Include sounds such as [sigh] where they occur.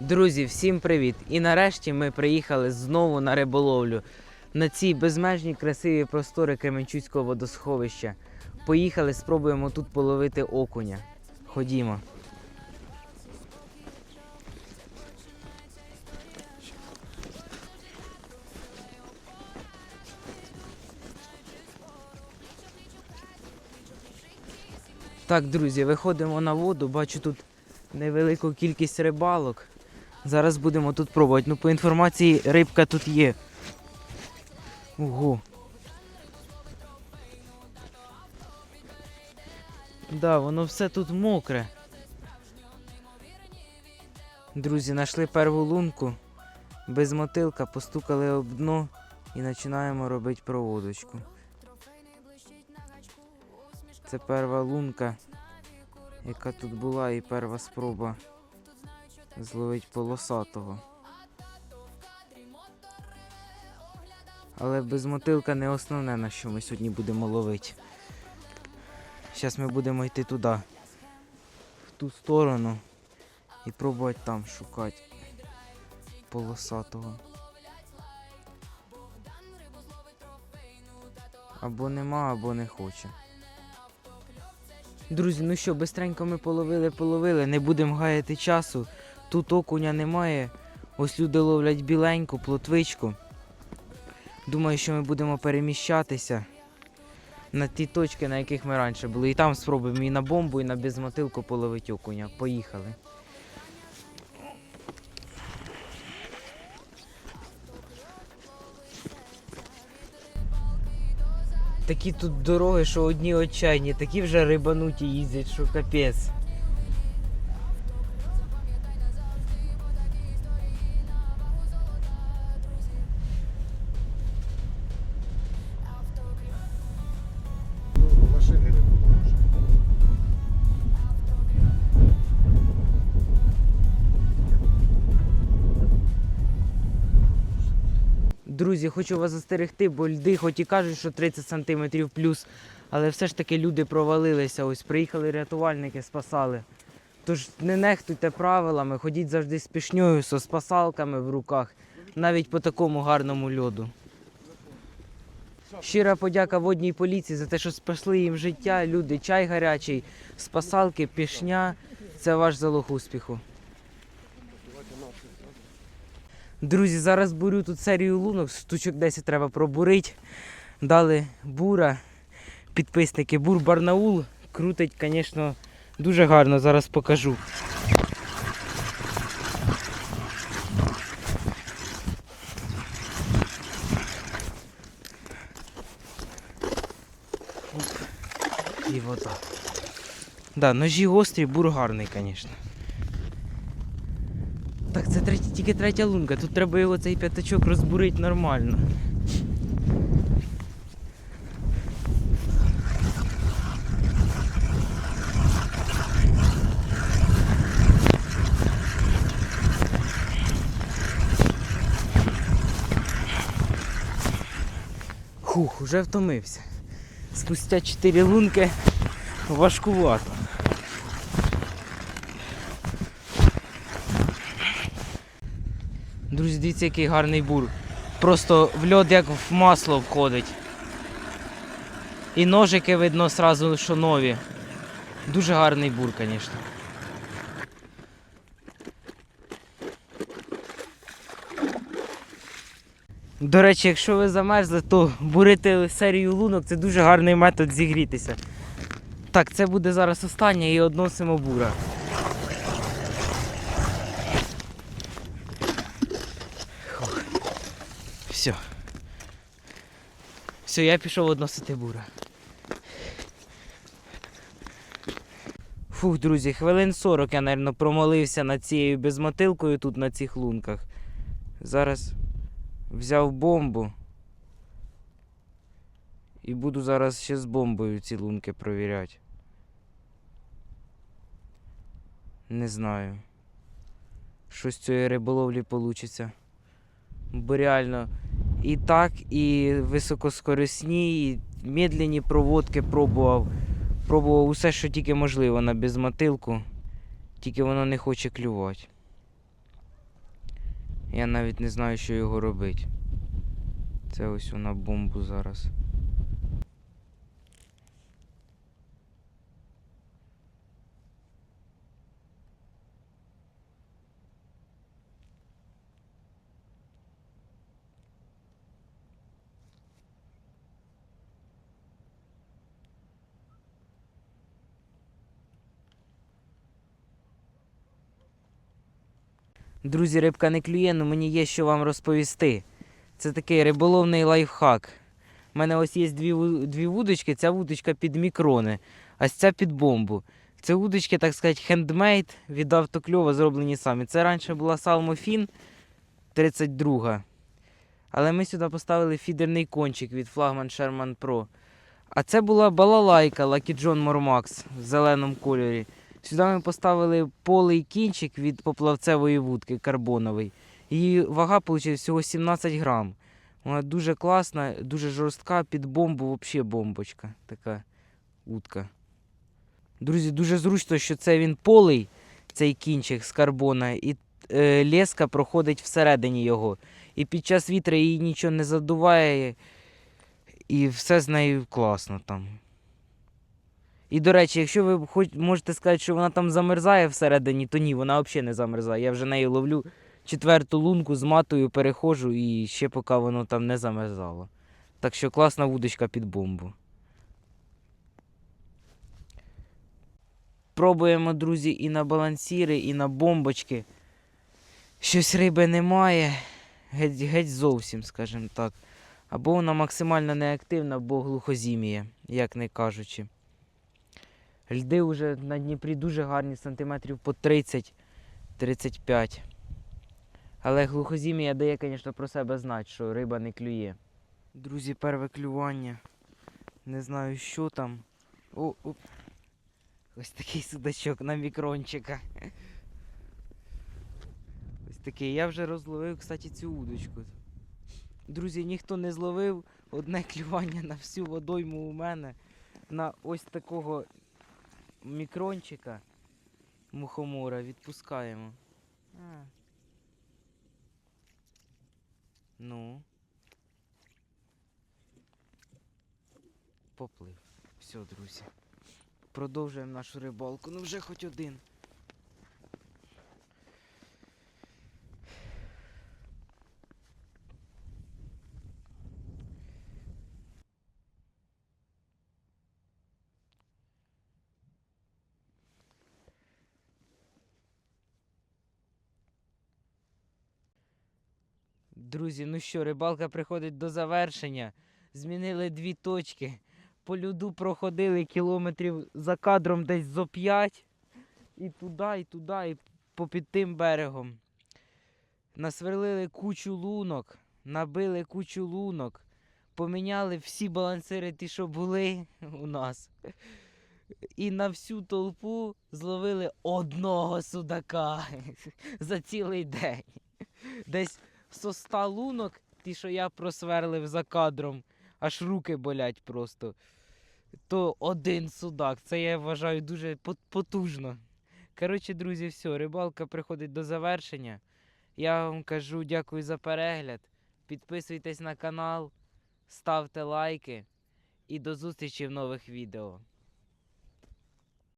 Друзі, всім привіт! І нарешті ми приїхали знову на риболовлю на ці безмежні красиві простори Кременчуцького водосховища. Поїхали, спробуємо тут половити окуня. Ходімо. Так, друзі, виходимо на воду. Бачу тут невелику кількість рибалок. Зараз будемо тут пробувати. Ну, по інформації, рибка тут є. Ого. Да, воно все тут мокре. Друзі, знайшли перву лунку. Без мотилка, постукали об дно і починаємо робити проводочку. Це перша лунка, яка тут була, і перша спроба зловить полосатого. Але без мотилка не основне, на що ми сьогодні будемо ловити. Зараз ми будемо йти туди, в ту сторону, і пробувати там шукати полосатого. Або нема, або не хоче. Друзі, ну що, бистренько ми половили, половили, не будемо гаяти часу. Тут окуня немає. Ось люди ловлять біленьку, плотвичку. Думаю, що ми будемо переміщатися на ті точки, на яких ми раніше були. І там спробуємо і на бомбу, і на безмотилку половити окуня. Поїхали. Такі тут дороги, що одні отчайні, такі вже рибануті їздять, що капець. Друзі, хочу вас застерегти, бо льди хоч і кажуть, що 30 см плюс, але все ж таки люди провалилися. Ось приїхали рятувальники, спасали. Тож не нехтуйте правилами, ходіть завжди з пішньою, зі спасалками в руках, навіть по такому гарному льоду. Щира подяка водній поліції за те, що спасли їм життя. Люди, чай гарячий, спасалки, пішня. Це ваш залог успіху. Друзі, зараз бурю тут серію лунок, штучок 10 треба пробурити. Дали бура, підписники, бур Барнаул. Крутить, звісно, дуже гарно, зараз покажу. І вода. Да, ножі гострі, бур гарний, звісно. Так, це третя, тільки третя лунка. Тут треба його цей п'ятачок розбурити нормально. Хух, уже втомився. Спустя 4 лунки важкувато. Друзі, дивіться, який гарний бур. Просто в льод як в масло входить. І ножики видно сразу, що нові. Дуже гарний бур, звісно. До речі, якщо ви замерзли, то бурити серію лунок це дуже гарний метод зігрітися. Так, це буде зараз останнє і односимо бура. Все, я пішов односити бура. Фух, друзі, хвилин 40 я, мабуть, промолився над цією безмотилкою тут на цих лунках. Зараз взяв бомбу. І буду зараз ще з бомбою ці лунки провіряти. Не знаю. Що з цієї риболовлі вийде. Бо реально і так, і високоскорисні, і медленні проводки пробував. Пробував усе, що тільки можливо на безмотилку, тільки воно не хоче клювати. Я навіть не знаю, що його робити. Це ось вона бомбу зараз. Друзі, рибка не клює, але мені є що вам розповісти. Це такий риболовний лайфхак. У мене ось є дві, дві вудочки, ця вудочка під мікрони, а ця під бомбу. Це вудочки, так сказати, хендмейд від автокльова зроблені самі. Це раніше була Salmofin 32. Але ми сюди поставили фідерний кончик від флагман Sherman Pro. А це була балалайка Lucky John Mormax в зеленому кольорі. Сюди ми поставили полий кінчик від поплавцевої вудки карбоновий. Її вага вийшла всього 17 грам. Вона дуже класна, дуже жорстка, під бомбу взагалі бомбочка. Така утка. Друзі, дуже зручно, що це він полий, цей кінчик з карбона, і е, леска проходить всередині його. І під час вітру її нічого не задуває, і все з нею класно там. І до речі, якщо ви хоч можете сказати, що вона там замерзає всередині, то ні, вона взагалі не замерзає. Я вже нею ловлю четверту лунку з матою, перехожу і ще поки воно там не замерзало. Так що класна вудочка під бомбу. Пробуємо, друзі, і на балансіри, і на бомбочки. Щось риби немає. Геть, геть зовсім, скажімо так. Або вона максимально неактивна, або глухозімія, як не кажучи. Льди вже на Дніпрі дуже гарні, сантиметрів по 30-35. Але глухозімія дає, звісно, про себе знати, що риба не клює. Друзі, перве клювання. Не знаю, що там. О, о. Ось такий судачок на мікрончика. Ось такий. Я вже розловив, кстати, цю удочку. Друзі, ніхто не зловив одне клювання на всю водойму у мене. На ось такого мікрончика мухомора відпускаємо. А. Ну. Поплив. Все, друзі. Продовжуємо нашу рибалку. Ну вже хоч один. Друзі, ну що, рибалка приходить до завершення. Змінили дві точки. По льоду проходили кілометрів за кадром десь зо 5. І туди, і туди, і по під тим берегом. Насверлили кучу лунок, набили кучу лунок, поміняли всі балансири, ті, що були у нас. І на всю толпу зловили одного судака [laughs] за цілий день. Десь со ста лунок, ті, що я просверлив за кадром, аж руки болять просто. То один судак. Це я вважаю дуже потужно. Коротше, друзі, все, рибалка приходить до завершення. Я вам кажу дякую за перегляд. Підписуйтесь на канал, ставте лайки і до зустрічі в нових відео.